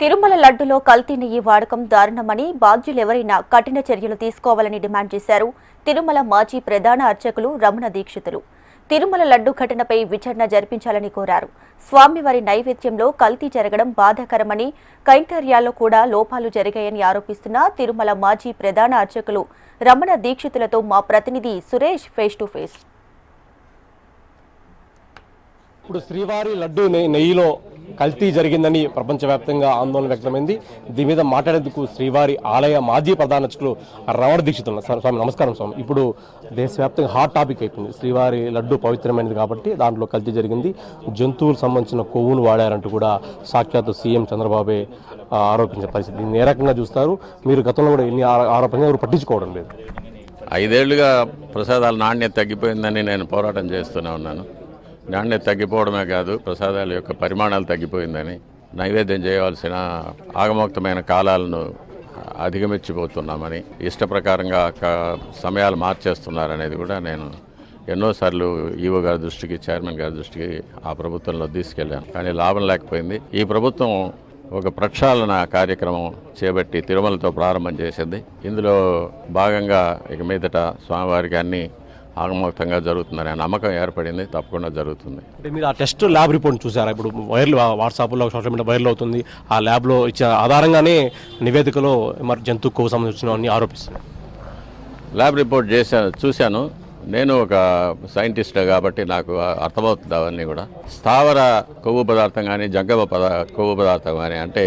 తిరుమల లడ్డులో కల్తీ నెయ్యి వాడకం దారుణమని బాధ్యులెవరైనా కఠిన చర్యలు తీసుకోవాలని డిమాండ్ చేశారు తిరుమల మాజీ ప్రధాన అర్చకులు రమణ దీక్షితులు. తిరుమల లడ్డు ఘటనపై విచారణ జరిపించాలని కోరారు. స్వామివారి నైవేద్యంలో కల్తీ జరగడం బాధాకరమని కైంకర్యాల్లో కూడా లోపాలు జరిగాయని ఆరోపిస్తున్న తిరుమల మాజీ ప్రధాన అర్చకులు రమణ దీక్షితులతో మా ప్రతినిధి సురేష్ ఫేస్ టు ఫేస్. ఇప్పుడు శ్రీవారి లడ్డు నెయ్యిలో కల్తీ జరిగిందని ప్రపంచవ్యాప్తంగా ఆందోళన వ్యక్తమైంది. దీని మీద మాట్లాడేందుకు శ్రీవారి ఆలయ మాజీ ప్రధాన అర్చకులు రమణ దీక్షిత్ ఉన్నారు. సార్, స్వామి నమస్కారం స్వామి. ఇప్పుడు దేశవ్యాప్తంగా హాట్ టాపిక్ అయిపోయింది. శ్రీవారి లడ్డు పవిత్రమైనది కాబట్టి దాంట్లో కల్తీ జరిగింది. జంతువులకు సంబంధించిన కొవ్వును వాడారంటూ కూడా సాక్షాత్తు సీఎం చంద్రబాబే ఆరోపించిన పరిస్థితి. దీన్ని ఏ రకంగా చూస్తారు? మీరు గతంలో కూడా ఎన్ని ఆరోపణలు ఎవరు పట్టించుకోవడం లేదు. ఐదేళ్ళుగా ప్రసాదాల నాణ్యత తగ్గిపోయిందని నేను పోరాటం చేస్తూనే ఉన్నాను. నాణ్యత తగ్గిపోవడమే కాదు ప్రసాదాల యొక్క పరిమాణాలు తగ్గిపోయిందని నైవేద్యం చేయవలసిన ఆగమోక్తమైన కాలాలను అధిగమించిపోతున్నామని ఇష్ట ప్రకారంగా సమయాలు మార్చేస్తున్నారనేది కూడా నేను ఎన్నోసార్లు ఈవో గారి దృష్టికి చైర్మన్ గారి దృష్టికి ఆ ప్రభుత్వంలో తీసుకెళ్ళాను. కానీ లాభం లేకపోయింది. ఈ ప్రభుత్వం ఒక ప్రక్షాళన కార్యక్రమం చేపట్టి తిరుమలతో ప్రారంభం చేసింది. ఇందులో భాగంగా ఇక మీదట స్వామివారికి అన్ని ఆగమోక్తంగా జరుగుతుందనే నమ్మకం ఏర్పడింది తప్పకుండా జరుగుతుంది. అంటే మీరు ఆ టెస్ట్ ల్యాబ్ రిపోర్ట్ చూసారా? ఇప్పుడు వైర్లు వాట్సాప్లో సోషల్ మీడియా వైరల్ అవుతుంది. ఆ ల్యాబ్లో ఇచ్చిన ఆధారంగానే నివేదికలో మరి జంతు కొవ్వు సంబంధించిన ఆరోపిస్తున్నారు ల్యాబ్ రిపోర్ట్ చేశాను చూశాను. నేను ఒక సైంటిస్ట్ కాబట్టి నాకు అర్థమవుతుంది అవన్నీ కూడా. స్థావర కొవ్వు పదార్థం కానీ జంగమ పదా కొవ్వు పదార్థం కానీ అంటే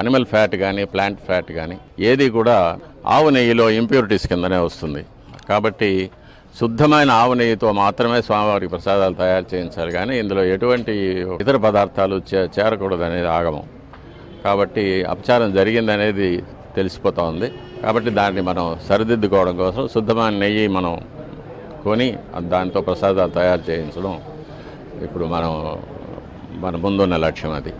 అనిమల్ ఫ్యాట్ కానీ ప్లాంట్ ఫ్యాట్ కానీ ఏది కూడా ఆవు నెయ్యిలో ఇంప్యూరిటీస్ కిందనే వస్తుంది. కాబట్టి శుద్ధమైన ఆవు నెయ్యితో మాత్రమే స్వామివారికి ప్రసాదాలు తయారు చేయించాలి కానీ ఇందులో ఎటువంటి ఇతర పదార్థాలు చే చేరకూడదు అనేది ఆగమం. కాబట్టి అపచారం జరిగిందనేది తెలిసిపోతా ఉంది. కాబట్టి దాన్ని మనం సరిదిద్దుకోవడం కోసం శుద్ధమైన నెయ్యి మనం కొని దాంతో ప్రసాదాలు తయారు చేయించడం ఇప్పుడు మనం మన ముందున్న లక్ష్యం అది.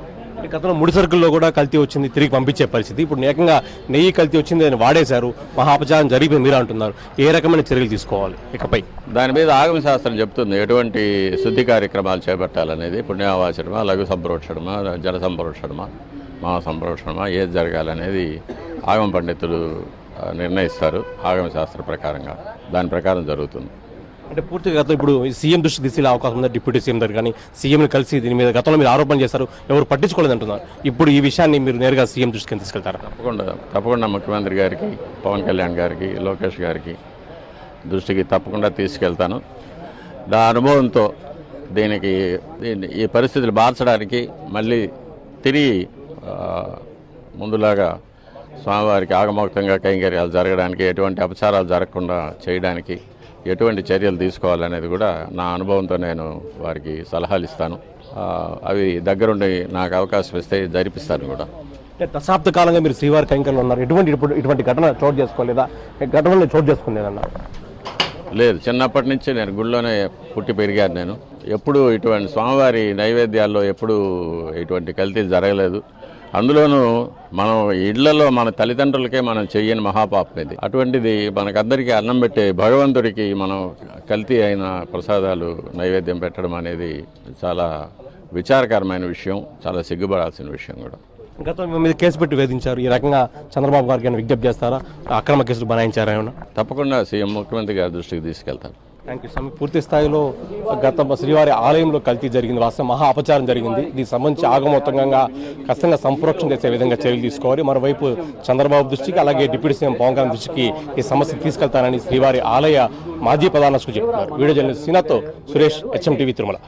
గతంలో ముడి సరుకుల్లో కూడా కల్తీ వచ్చింది తిరిగి పంపించే పరిస్థితి. ఇప్పుడు ఏకంగా నెయ్యి కల్తీ వచ్చింది అని వాడేశారు. మహాపచారం జరిగిపోయింది మీరు అంటున్నారు. ఏ రకమైన చర్యలు తీసుకోవాలి? ఇకపై. దాని మీద ఆగమ శాస్త్రం చెప్తుంది. ఎటువంటి శుద్ధి కార్యక్రమాలు చేపట్టాలనేది పుణ్యావాచడమా లఘు సంప్రోక్షణమా జల సంప్రోక్షణమా మహా సంప్రోక్షణమా ఏది జరగాలనేది ఆగమ పండితులు నిర్ణయిస్తారు ఆగమ శాస్త్ర ప్రకారంగా. దాని ప్రకారం జరుగుతుంది. అంటే పూర్తిగా గతం ఇప్పుడు సీఎం దృష్టి తీసుకెళ్ళే అవకాశం ఉంది? డిప్యూటీ సీఎం దగ్గర కానీ సీఎంని కలిసి దీని మీద గతంలో మీరు ఆరోపణ చేశారు ఎవరు పట్టించుకోలేదు అంటున్నారు. ఇప్పుడు ఈ విషయాన్ని మీరు నేరుగా సీఎం దృష్టికి తీసుకెళ్తారు? తప్పకుండా తప్పకుండా ముఖ్యమంత్రి గారికి పవన్ కళ్యాణ్ గారికి లోకేష్ గారికి దృష్టికి తప్పకుండా తీసుకెళ్తాను. నా అనుభవంతో దీనికి ఈ పరిస్థితులు మార్చడానికి మళ్ళీ తిరిగి ముందులాగా స్వామివారికి ఆగమోక్తంగా కైంకర్యాలు జరగడానికి ఎటువంటి అపచారాలు జరగకుండా చేయడానికి ఎటువంటి చర్యలు తీసుకోవాలనేది కూడా నా అనుభవంతో నేను వారికి సలహాలు ఇస్తాను. అవి దగ్గరుండి నాకు అవకాశం ఇస్తే జరిపిస్తాను కూడా. అంటే దశాబ్ద కాలంగా మీరు శ్రీవారి కైంకర్లు ఉన్నారు. ఎటువంటి ఇప్పుడు ఇటువంటి ఘటన చోటు చేసుకోలేదా? ఘటనలో చోటు చేసుకోలేదన్నారు లేదు చిన్నప్పటి నుంచి నేను గుళ్ళోనే పుట్టి పెరిగాను నేను. ఎప్పుడు ఇటువంటి స్వామివారి నైవేద్యాల్లో ఎప్పుడు ఇటువంటి కల్తీ జరగలేదు. అందులోనూ మనం ఇళ్ళలో మన తల్లిదండ్రులకే మనం చెయ్యని మహాపాపం ఇది. అటువంటిది మనకందరికీ అన్నం పెట్టే భగవంతుడికి మనం కల్తీ అయిన ప్రసాదాలు నైవేద్యం పెట్టడం అనేది చాలా విచారకరమైన విషయం చాలా సిగ్గుపడాల్సిన విషయం కూడా. గతం మీ మీద కేసు పెట్టి వేధించారు. ఈ రకంగా చంద్రబాబు గారికి విజ్ఞప్తి చేస్తారా? అక్రమ కేసులు బనాయించారా తప్పకుండా సీఎం ముఖ్యమంత్రి గారి దృష్టికి తీసుకెళ్తాను థ్యాంక్ యూ స్వామి పూర్తి స్థాయిలో గత శ్రీవారి ఆలయంలో కల్తీ జరిగింది. వాస్తవం మహా అపచారం జరిగింది. దీనికి సంబంధించి ఆగమోత్తంగా ఖచ్చితంగా సంప్రోక్షణ చేసే విధంగా చర్యలు తీసుకోవాలి. మరోవైపు చంద్రబాబు దృష్టికి అలాగే డిప్యూటీ సీఎం పవన్ కళ్యాణ్ దృష్టికి ఈ సమస్య తీసుకెళ్తానని శ్రీవారి ఆలయ మాజీ ప్రధాన చెప్తున్నారు వీడియో జర్నలిస్ట్ సీనాతో సురేష్ హెచ్ఎం టీవీ తిరుమల.